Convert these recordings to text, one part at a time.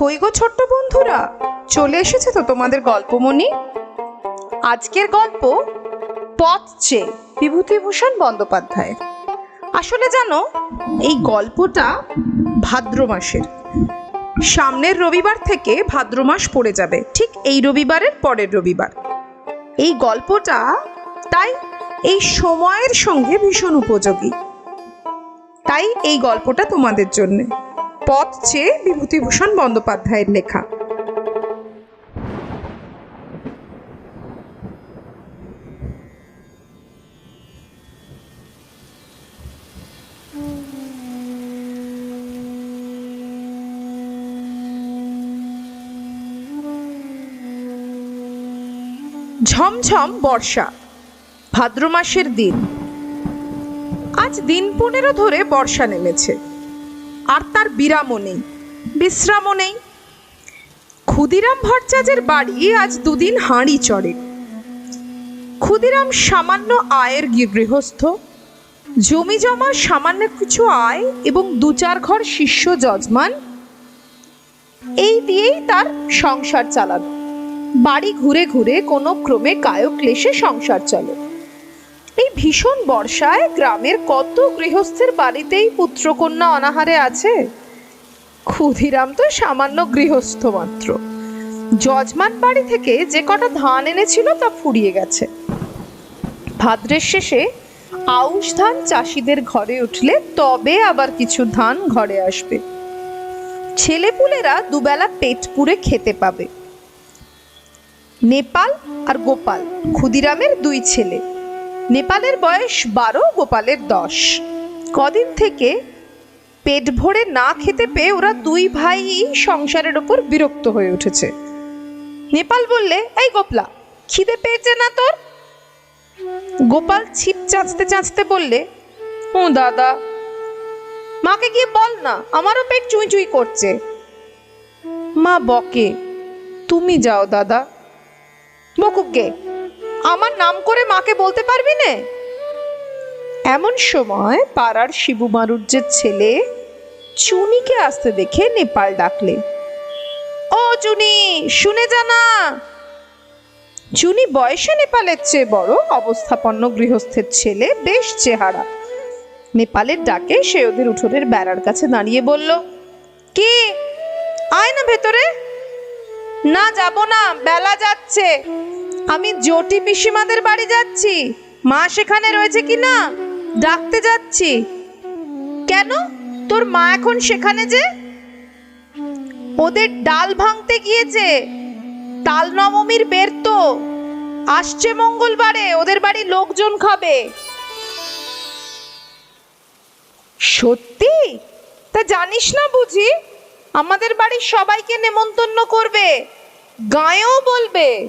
কই গো ছোট্ট বন্ধুরা? চলে এসেছে তো তোমাদের গল্পমণি আজকের গল্প পথ চেয়ে বিভূতিভূষণ বন্দ্যোপাধ্যায় আসলে জানো, এই গল্পটা ভাদ্র মাসের। সামনের রবিবার থেকে ভাদ্র মাস পড়ে যাবে, ঠিক এই রবিবারের পরের রবিবার। এই গল্পটা তাই এই সময়ের সঙ্গে ভীষণ উপযোগী। তাই এই গল্পটা তোমাদের জন্য। পথ চেয়ে বিভূতিভূষণ বন্দ্যোপাধ্যায়ের লেখা। ঝমঝম বর্ষা ভাদ্র মাসের দিন। আজ দিন পনেরো ধরে বর্ষা নেমেছে। আর তার বিরামও নেই, বিশ্রামও নেই। ক্ষুদিরাম ভট্টাচার্যের বাড়ি আজ দুদিন হাঁড়ি চড়ে। ক্ষুদিরাম সামান্য আয়ের গৃহস্থ, জমি জমা সামান্য কিছু আয় এবং দু চার ঘর শিষ্য যজমান, এই দিয়েই তার সংসার চালানো। বাড়ি ঘুরে ঘুরে কোনো ক্রমে কায়ক ক্লেশে সংসার চলে। এই ভীষণ বর্ষায় গ্রামের কত গৃহস্থের বাড়িতেই পুত্রকন্যা অনাহারে আছে? ক্ষুধিরাম তো সামান্য গৃহস্থ মাত্র। যজমান বাড়ি থেকে যে কটা ধান এনেছিল তা ফুরিয়ে গেছে। ভাদ্রের শেষে আউশ ধান চাষিদের ঘরে উঠলে তবে আবার কিছু ধান ঘরে আসবে। ছেলেপুলেরা দুবেলা পেট পুড়ে খেতে পাবে। নেপাল আর গোপাল ক্ষুদিরামের দুই ছেলে। নেপালের বয়স বারো, গোপালের দশ। কদিন থেকে পেট ভরে না খেতে পেয়ে ওরা দুই ভাই সংসারের ওপর বিরক্ত হয়ে উঠেছে। নেপাল বললে, এই গোপলা, খিদে পেয়েছে না তোর? গোপাল ছিপ চাঁচতে চাঁচতে বললে, ও দাদা, মাকে গিয়ে বল না, আমারও পেট চুই চুই করছে। মা বকে, তুমি যাও দাদা। বকুকে আমার নাম করে মাকে বলতে পারবি না? এমন সময় পাড়ার শিবু মারুজ্জের ছেলে চুনিকে আসতে দেখে নেপাল ডাকলে, ও চুনি, শুনে জানা চুনি বয়সে নেপালের চেয়ে বড় অবস্থাপন্ন গৃহস্থের ছেলে বেশ চেহারা। নেপালের ডাকে সে ওদের উঠোনের বেড়ার কাছে দাঁড়িয়ে বলল, কি? আয় না ভেতরে। না, যাব না, বেলা যাচ্ছে। আমি জটি পিসিমাদের বাড়ি যাচ্ছি। মা সেখানে রয়েছে কি না? ডাকতে যাচ্ছি। কেন? তোর মা এখন সেখানে যে? ওদের ডাল ভাঙতে গিয়েছে। তাল নবমীর বের তো। আসছে মঙ্গলবারে, ওদের বাড়ি লোকজন খাবে। সত্যি? তা জানিস না বুঝি? আমাদের বাড়ির সবাইকে নেমন্তন্ন করবে। গায়েও বলবে।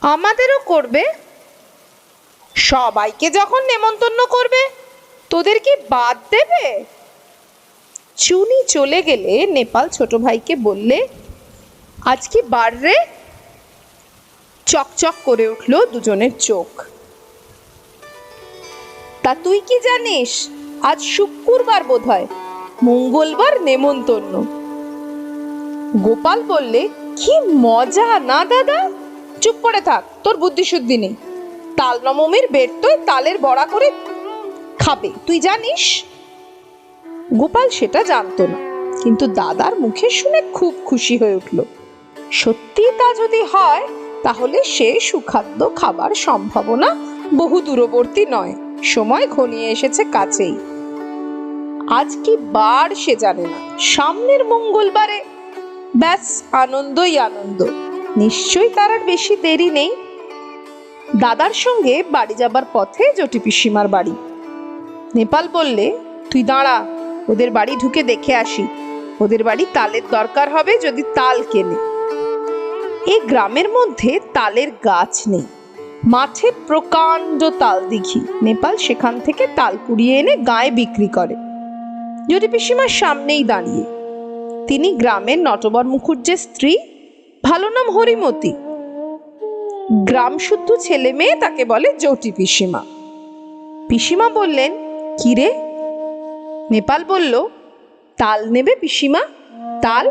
আমাদেরও করবে। সবাইকে যখন নেমন্তন্ন করবে, তোদের কি বাদ দেবে? চুনি চলে গেলে নেপাল ছোট ভাইকে বললে, আজ কি বার রে? চকচক করে উঠল দুজনের চোখ। তা তুই কি জানিস? আজ শুক্রবার বোধ হয় মঙ্গলবার নেমন্তন্ন। গোপাল বললে, কি মজা না দাদা? চুপ করে থাক, তোর বুদ্ধি শুদ্ধি নেই। তাল নবমীর বের তো তালের বড়া করে খাবে, তুই জানিস? গোপাল সেটা জানতো না, কিন্তু দাদার মুখে শুনে খুব খুশি হয়ে উঠল। সত্যি তা যদি হয়, তাহলে সে সুখাদ্য খাবার সম্ভাবনা বহু দূরবর্তী নয়। সময় ঘনিয়ে এসেছে কাছেই। আজ কি বার সে জানে না। সামনের মঙ্গলবারে ব্যাস আনন্দই আনন্দ। নিশ্চয়ই তার আর বেশি দেরি নেই। দাদার সঙ্গে বাড়ি যাবার পথে জটি পিসিমার বাড়ি। নেপাল বললে, তুই দাঁড়া, ওদের বাড়ি ঢুকে দেখে আসি। ওদের বাড়ি তালের দরকার হবে যদি তাল কেনে। এই গ্রামের মধ্যে তালের গাছ নেই। মাঠে প্রকাণ্ড তাল দিঘি নেপাল সেখান থেকে তাল কুড়িয়ে এনে গায়ে বিক্রি করে। যদি পিসিমার সামনেই দাঁড়িয়ে তিনি গ্রামের নটবর মুখুজ্জের স্ত্রী, ভালো নাম হরিমতি। গ্রাম শুদ্ধ ছেলে মেয়ে তাকে বলে জটি পিসিমা। পিসিমা বললেন কিরে নেপাল বলল, তাল নেবে পিসিমা? তাল?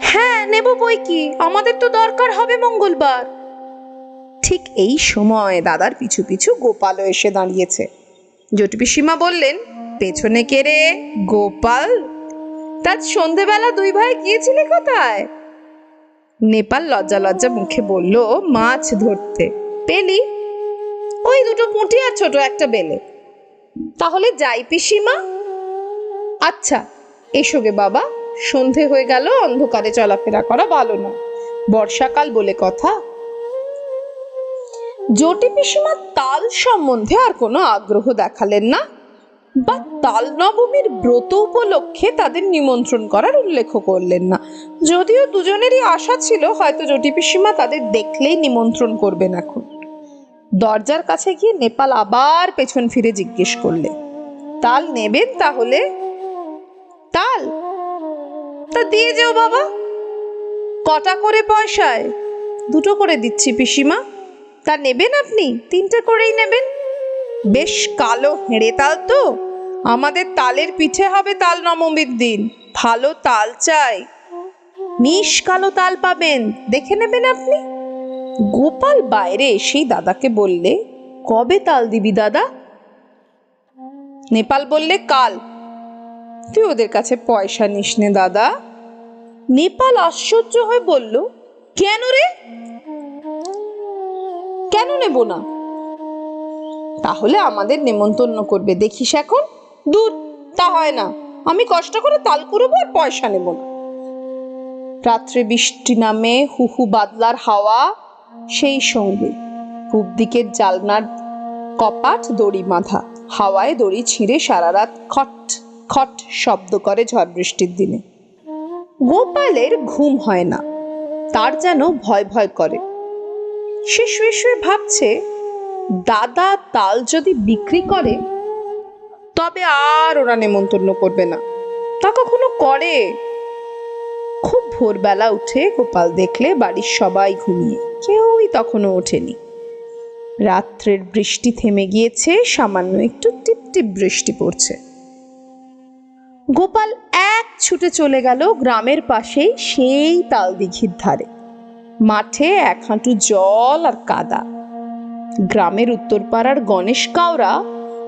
হ্যাঁ নেব বই কি? আমাদের তো দরকার হবে মঙ্গলবার। ঠিক এই সময় দাদার পিছু পিছু গোপালও এসে দাঁড়িয়েছে। জটি পিসিমা বললেন পেছনে কে রে? গোপাল? তার সন্ধেবেলা দুই ভাই গিয়েছিলে কোথায়? নেপাল লজ্জা লজ্জা মুখে বলল, মাছ ধরতে। পেলি? ওই দুটো পুঁটি আর ছোট একটা বেলে। তাহলে যাই পিসিমা। আচ্ছা এসো গে বাবা। সন্ধে হয়ে গেল, অন্ধকারে চলাফেরা করা ভালো না। বর্ষাকাল বলে কথা। জটি পিসিমা তাল সম্বন্ধে আর কোনো আগ্রহ দেখালেন না। বা তাল নবমীর ব্রত উপলক্ষে তাদের নিমন্ত্রণ করার উল্লেখ করলেন না। যদিও দুজনেরই আশা ছিল, হয়তো জটি পিসিমা তাদের দেখলেই নিমন্ত্রণ করবেন এখন। দরজার কাছে গিয়ে নেপাল আবার পেছন ফিরে জিজ্ঞেস করলে তাল নেবেন তাহলে? তাল? তা দিয়ে যেও বাবা। কটা করে পয়সায়? দুটো করে দিচ্ছি পিসিমা। তা নেবেন আপনি? তিনটে করেই নেবেন? বেশ কালো হেঁড়ে তাল তো। আমাদের তালের পিঠে হবে তাল নবমীর দিন। ভালো তাল চাই। মিশ কালো তাল পাবেন, দেখে নেবেন আপনি। গোপাল বাইরে এসেই দাদাকে বললে, কবে তাল দিবি দাদা? নেপাল বললে, কাল। তুই ওদের কাছে পয়সা নিস নে দাদা। নেপাল আশ্চর্য হয়ে বলল, কেন রে? কেন নেব না? তাহলে আমাদের নেমন্তন্ন করবে। দেখিস এখন? দূর, তা হয় না। আমি কষ্ট করে তাল কুড়বো আর পয়সা নেব না। রাত্রে বৃষ্টি নামে হুহু বাদলার হাওয়া, সেই সঙ্গে পূব দিকের জালনার কপাট দড়ি বাঁধা হাওয়ায় দড়ি ছিঁড়ে সারা রাত খট খট শব্দ করে ঝড় বৃষ্টির দিনে। গোপালের ঘুম হয় না, তার যেন ভয় ভয় করে। সে শুয়ে শুয়ে ভাবছে দাদা তাল যদি বিক্রি করে, তবে আর ওরা নেমন্তন্ন করবে না। তা কখনো করে? খুব ভোরবেলা উঠে গোপাল দেখলে বাড়ির সবাই ঘুমিয়ে, কেউই তখনও ওঠেনি। রাত্রের বৃষ্টি থেমে গিয়েছে, সামান্য একটু টিপ টিপ বৃষ্টি পড়ছে। গোপাল এক ছুটে চলে গেল গ্রামের পাশেই সেই তাল দিঘির ধারে। মাঠে এক হাঁটু জল আর কাদা। গ্রামের উত্তরপাড়ার গণেশ কাওরা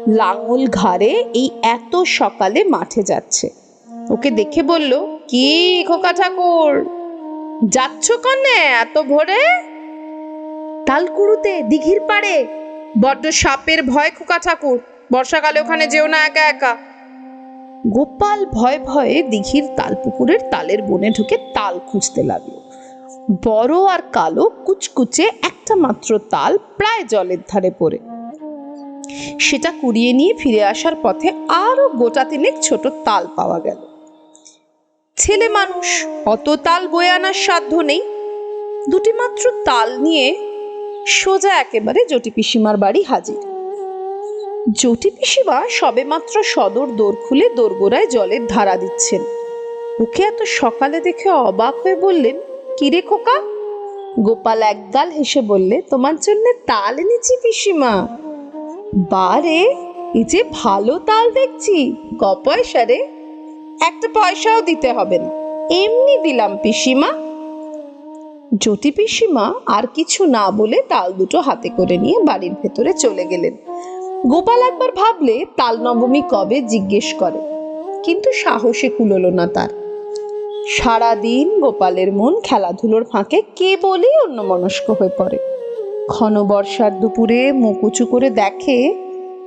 লাঙল ঘাড়ে এই এত সকালে মাঠে যাচ্ছে। ওকে দেখে বলল, কি খোকা ঠাকুর, যাচ্ছ কনে এত ভোরে? তালকুড়ুতে দিঘির পাড়ে বড্ড সাপের ভয় খোকা ঠাকুর, বর্ষাকালে ওখানে যেও না একা একা। গোপাল ভয়ে ভয়ে দিঘির তালপুকুরের তালের বনে ঢুকে তাল খুঁজতে লাগল। বড় আর কালো কুচকুচে একটা মাত্র তাল প্রায় জলের ধারে পড়ে। সেটা কুড়িয়ে নিয়ে ফিরে আসার পথে আরও গোটা তিনেক ছোট তাল পাওয়া গেল। ছেলে মানুষ, অত তাল বয়ে আনার সাধ্য নেই। দুটি মাত্র তাল নিয়ে সোজা একেবারে জটি পিসিমার বাড়ি হাজির। জটি পিসিমা সবেমাত্র সদর দোর খুলে দোরগোড়ায় জলের ধারা দিচ্ছেন। ওকে এত সকালে দেখে অবাক হয়ে বললেন কিরে খোকা? গোপাল একগাল হেসে বললে, তোমার জন্য তাল এনেছি পিসিমা। বারে এই যে ভালো তাল দেখছি, ক পয়সা রে? একটা পয়সাও দিতে হবে না, এমনি দিলাম পিসিমা। জ্যোতি পিসিমা আর কিছু না বলে তাল দুটো হাতে করে নিয়ে বাড়ির ভেতরে চলে গেলেন? গোপাল একবার ভাবলে তাল নবমী কবে জিজ্ঞেস করে, কিন্তু সাহসে কুললো না তার। সারাদিন গোপালের মন খেলাধুলোর ফাঁকে কে কেবলই অন্যমনস্ক হয়ে পড়ে। ঘন বর্ষার দুপুরে মুখ উঁচু করে দেখে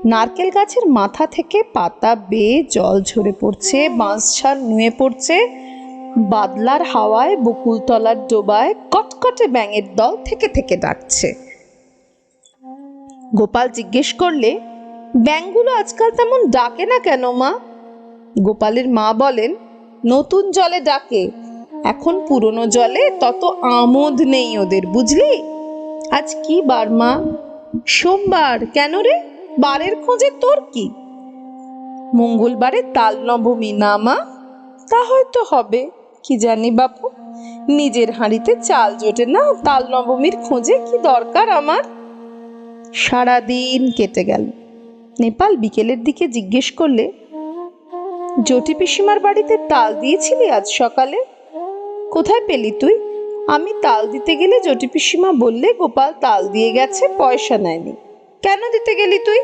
নারকেল গাছের মাথা থেকে পাতা বেয়ে জল ঝরে পড়ছে বাঁশঝাড় নুয়ে পড়ছে, বাদলার হাওয়ায় বকুলতলার ডোবায় কটকটে ব্যাঙের দল থেকে থেকে ডাকছে। গোপাল জিজ্ঞেস করলে, ব্যাঙগুলো আজকাল তেমন ডাকে না কেন মা? গোপালের মা বলেন নতুন জলে ডাকে। এখন পুরনো জলে তত আমোদ নেই ওদের, বুঝলি? আজ কি বার, মা? সোমবার, কেন রে? বারের খোঁজে তোর কি? মঙ্গলবারে তাল নবমী, না, মা? তা হয়তো হবে, কি জানি বাপু? নিজের হাঁড়িতে চাল জোটে না, তাল নবমীর খোঁজে কি দরকার আমার? সারাদিন কেটে গেল। নেপাল বিকেলের দিকে জিজ্ঞেস করলে জটি পিসিমার বাড়িতে তাল দিয়েছিলি আজ সকালে? কোথায় পেলি তুই? আমি তাল দিতে গেলে জটি পিসিমা বললে, গোপাল, তাল দিয়ে গেছে, পয়সা নেয়নি। কেন দিতে গেলি তুই?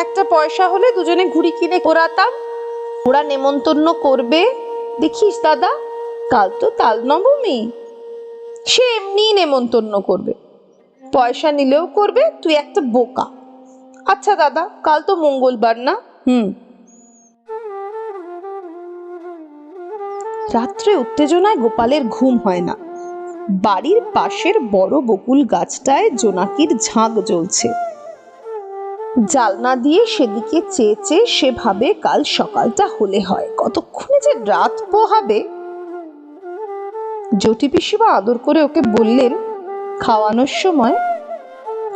একটা পয়সা হলে দুজনে ঘুড়ি কিনে করাতাম ওরা নেমন্তন্ন করবে। দেখিস দাদা, কাল তো তাল নবমী। সে এমনি নেমন্তন্ন করবে। পয়সা নিলেও করবে, তুই একটা বোকা। আচ্ছা দাদা, কাল তো মঙ্গলবার না? হুম। রাত্রে উত্তেজনায় গোপালের ঘুম হয় না। বাড়ির পাশের বড় বকুল গাছটায় জোনাকির ঝাঁক জ্বলছে। জালনা দিয়ে সেদিকে চেয়ে চেয়ে সে ভাবে কাল সকালটা হলে হয়। কতক্ষণে যে রাত পোহাবে? জটি পিসিমা আদর করে ওকে বললেন, খাওয়ানোর সময়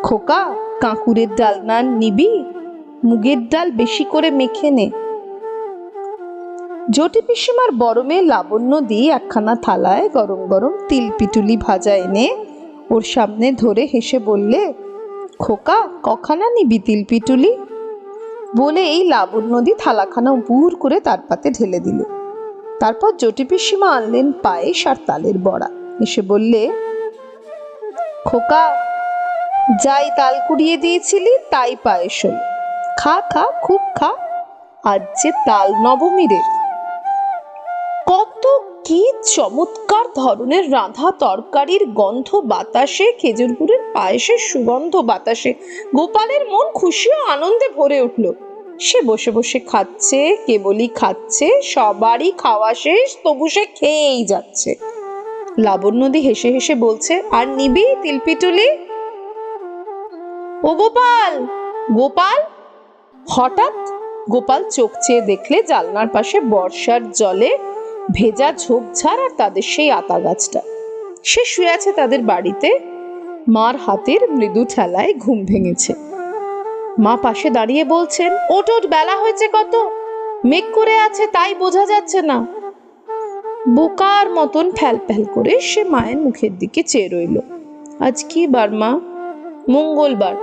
খোকা, কাঁকুরের ডাল না নিবি, মুগের ডাল বেশি করে মেখে নে। জটি পিসিমার বড় মেয়ে লাবণ্য দিয়ে একখানা থালায় গরম গরম তিল পিটুলি ভাজা এনে ওর সামনে ধরে হেসে বললে, খোকা, কখানা নিবি তিল পিটুলি? বলে এই লাবণ্য দিয়ে থালাখানা উপুর করে তার পাতে ঢেলে দিল। তারপর জটি পিসিমা আনলেন পায়েস আর তালের বড়া। এসে বললে, খোকা, যাই তাল কুড়িয়ে দিয়েছিলি, তাই পায়েস হলো। খা খা, খুব খা। আজ যে তাল নবমী রে কত কি চমৎকার ধরনের রাঁধা তরকারির গন্ধ বাতাসে খেজুর গুড়ের পায়েসের সুগন্ধ বাতাসে। গোপালের মন খুশি ও আনন্দে ভরে উঠল। সে বসে বসে খাচ্ছে, কেবলই খাচ্ছে, সবারই খাওয়া শেষ, তবু সে খেয়েই যাচ্ছে। লাবণ্যদি হেসে হেসে বলছে, আর নিবি তিলপিটুলি? ও গোপাল গোপাল? হঠাৎ গোপাল চোখ চেয়ে দেখলে জালনার পাশে বর্ষার জলে ভেজা ঝোপঝাড় আর তাদের সেই আতা গাছটা। সে শুয়ে আছে তাদের বাড়িতে। মার হাতের মৃদু ঠেলায় ঘুম ভেঙেছে। মা পাশে দাঁড়িয়ে বলছেন ওট ওট বেলা হয়েছে কত। মেঘ করে আছে, তাই বোঝা যাচ্ছে না। বোকার মতন ফ্যাল ফ্যাল করে সে মায়ের মুখের দিকে চেয়ে রইল। আজ কি বার, মা? মঙ্গলবার।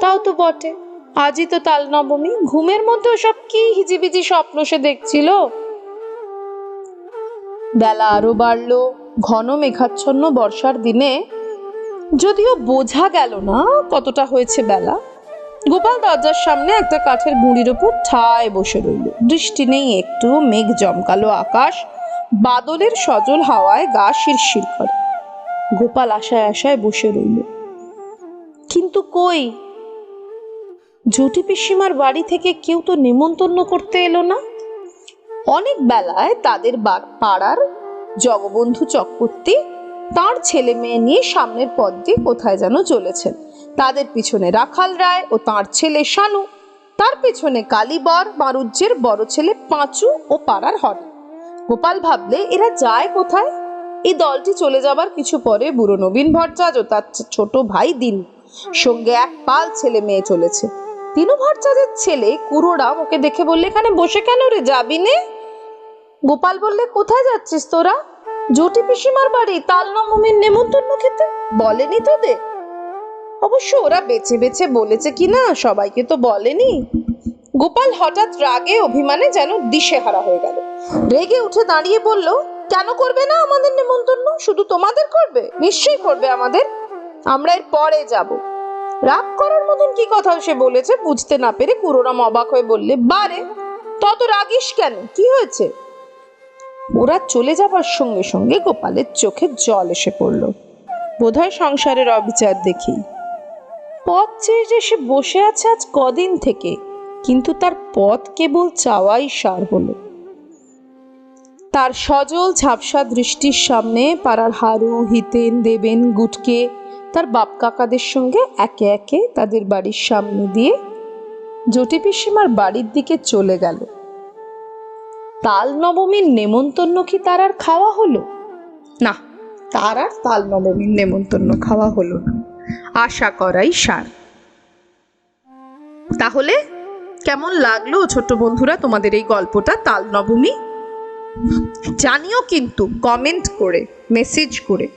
তাও তো বটে। আজই তো তাল নবমী ঘুমের মধ্যে সব কি হিজিবিজি স্বপ্ন সে দেখছিল? বেলা আরও বাড়ল, ঘন মেঘাচ্ছন্ন বর্ষার দিনে। যদিও বোঝা গেল না কতটা হয়েছে বেলা। গোপাল দরজার সামনে একটা কাঠের গুঁড়ির ওপর ঠায় বসে রইল। বৃষ্টি নেই একটু, মেঘ জমকালো আকাশ, বাদলের সজল হাওয়ায় গা শিরশির করে। গোপাল আশায় আশায় বসে রইল। কিন্তু কই? জটি পিসিমার বাড়ি থেকে কেউ তো নেমন্তন্ন করতে এলো না? অনেক বেলায় তাদের পাড়ার জগবন্ধু চক্রবর্তী তার ছেলে মেয়ে নিয়ে সামনের পথ দিয়ে কোথায় যেন চলেছেন। তাদের পিছনে রাখাল রায় ও তার ছেলে শানু। তার পেছনে কালীবর, মারুজ্যের বড় ছেলে পাঁচু ও পাড়ার হর। গোপাল ভাবলে, এরা যায় কোথায়? এই দলটি চলে যাবার কিছু পরে বুড়ো নবীন ভট্টাচ ও তার ছোট ভাই দিন সঙ্গে এক পাল ছেলে মেয়ে চলেছে। দিনু ভট্টাচার্যের ছেলে কুড়োরাম ওকে দেখে বললে, এখানে বসে কেন রে? যাবি নে? গোপাল বললে, কোথায় যাচ্ছিস তোরা? জটি পিসিমার বাড়ি তাল নবমীর নেমন্তন্ন খেতে? বলেনি তোদের? অবশ্য ওরা বেছে বেছে বলেছে কিনা, সবাইকে তো বলেনি। গোপাল হঠাৎ রাগে অভিমানে যেন দিশেহারা হয়ে গেল। রেগে উঠে দাঁড়িয়ে বলল, কেন করবে না আমাদের নেমন্তন্ন? শুধু তোমাদের করবে? নিশ্চয়ই করবে আমাদের। আমরা এর পরে যাব। রাগ করার মতন কি কথা সে বলেছে বুঝতে না পেরে কুরোরাম অবাক হয়ে বললে, বারে, তত রাগিস কেন? কি হয়েছে? ওরা চলে যাবার সঙ্গে সঙ্গে গোপালের চোখে জল এসে পড়ল। বোধহয় সংসারের অবিচার দেখি। পথ চেয়ে যে সে বসে আছে আজ কদিন থেকে, কিন্তু তার পথ কেবল চাওয়াই সার হলো। তার সজল ঝাপসা দৃষ্টির সামনে পাড়ার হারু, হিতেন, দেবেন, গুটকে, তার বাপ কাকাদের সঙ্গে একে একে তাদের বাড়ির সামনে দিয়ে জটি পিসিমার বাড়ির দিকে চলে গেল। তাল নবমীর নেমন্তন্ন কি তার আর খাওয়া হলো? না, তার আর তাল নবমীর নেমন্তন্ন খাওয়া হলো না। আশা করাই সার। তাহলে কেমন লাগল ছোট বন্ধুরা তোমাদের এই গল্পটা তাল নবমী জানিও কিন্তু কমেন্ট করে মেসেজ করে।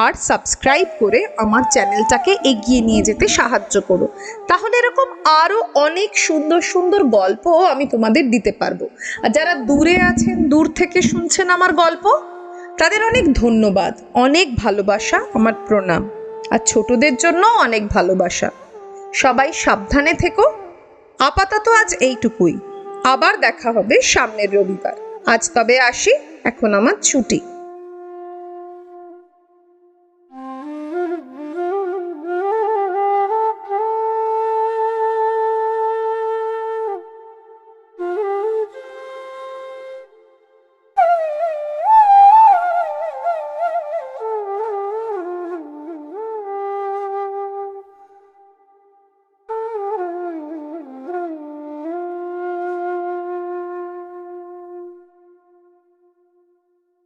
আর সাবস্ক্রাইব করে আমার চ্যানেলটাকে এগিয়ে নিয়ে যেতে সাহায্য করো। তাহলে এরকম আরও অনেক সুন্দর সুন্দর গল্প আমি তোমাদের দিতে পারব। আর যারা দূরে আছেন, দূর থেকে শুনছেন আমার গল্প, তাদের অনেক ধন্যবাদ, অনেক ভালোবাসা আমার প্রণাম। আর ছোটদের জন্য অনেক ভালোবাসা। সবাই সাবধানে থেকো। আপাতত আজ এইটুকুই। আবার দেখা হবে সামনের রবিবার। আজ তবে আসি, এখন আমার ছুটি।